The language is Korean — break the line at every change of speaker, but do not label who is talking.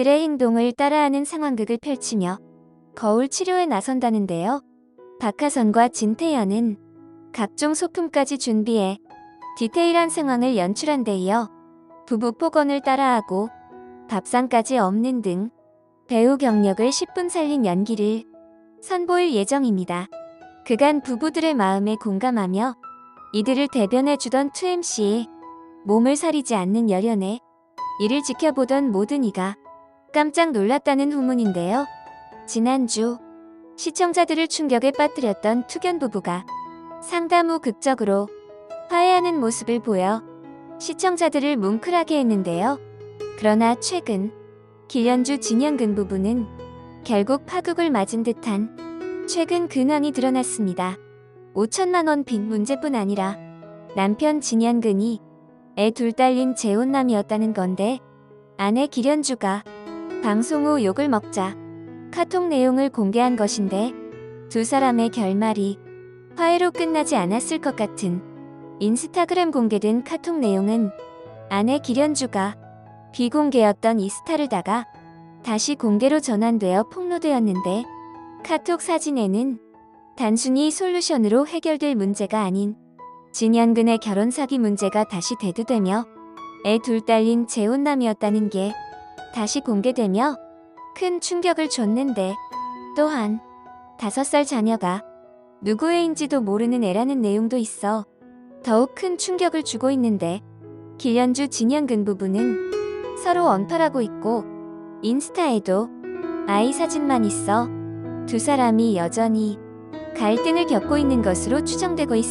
이들의 행동을 따라하는 상황극을 펼치며 거울 치료에 나선다는데요. 박하선과 진태현은 각종 소품까지 준비해 디테일한 상황을 연출한 데 이어 부부 폭언을 따라하고 밥상까지 없는 등 배우 경력을 10분 살린 연기를 선보일 예정입니다. 그간 부부들의 마음에 공감하며 이들을 대변해 주던 2MC의 몸을 사리지 않는 열연에 이를 지켜보던 모든 이가 깜짝 놀랐다는 후문인데요. 지난주 시청자들을 충격에 빠뜨렸던 투견 부부가 상담 후 극적으로 화해하는 모습을 보여 시청자들을 뭉클하게 했는데요. 그러나 최근 길연주 진영근 부부는 결국 파국을 맞은 듯한 최근 근황이 드러났습니다. 5천만 원 빚 문제뿐 아니라 남편 진현근이 애 둘 딸린 재혼남이었다는 건데 아내 길연주가 방송 후 욕을 먹자. 카톡 내용을 공개한 것인데 두 사람의 결말이 화해로 끝나지 않았을 것 같은 인스타그램 공개된 카톡 내용은 아내 길연주가 비공개였던 이스타를 다가 다시 공개로 전환되어 폭로되었는데 카톡 사진에는 단순히 솔루션으로 해결될 문제가 아닌 진현근의 결혼 사기 문제가 다시 대두되며 애 둘 딸린 재혼남이었다는 게 다시 공개되며 큰 충격을 줬는데 또한 다섯 살 자녀가 누구의인지도 모르는 애라는 내용도 있어 더욱 큰 충격을 주고 있는데 길연주 진현근 부부는 서로 언팔하고 있고 인스타에도 아이 사진만 있어 두 사람이 여전히 갈등을 겪고 있는 것으로 추정되고 있습니다.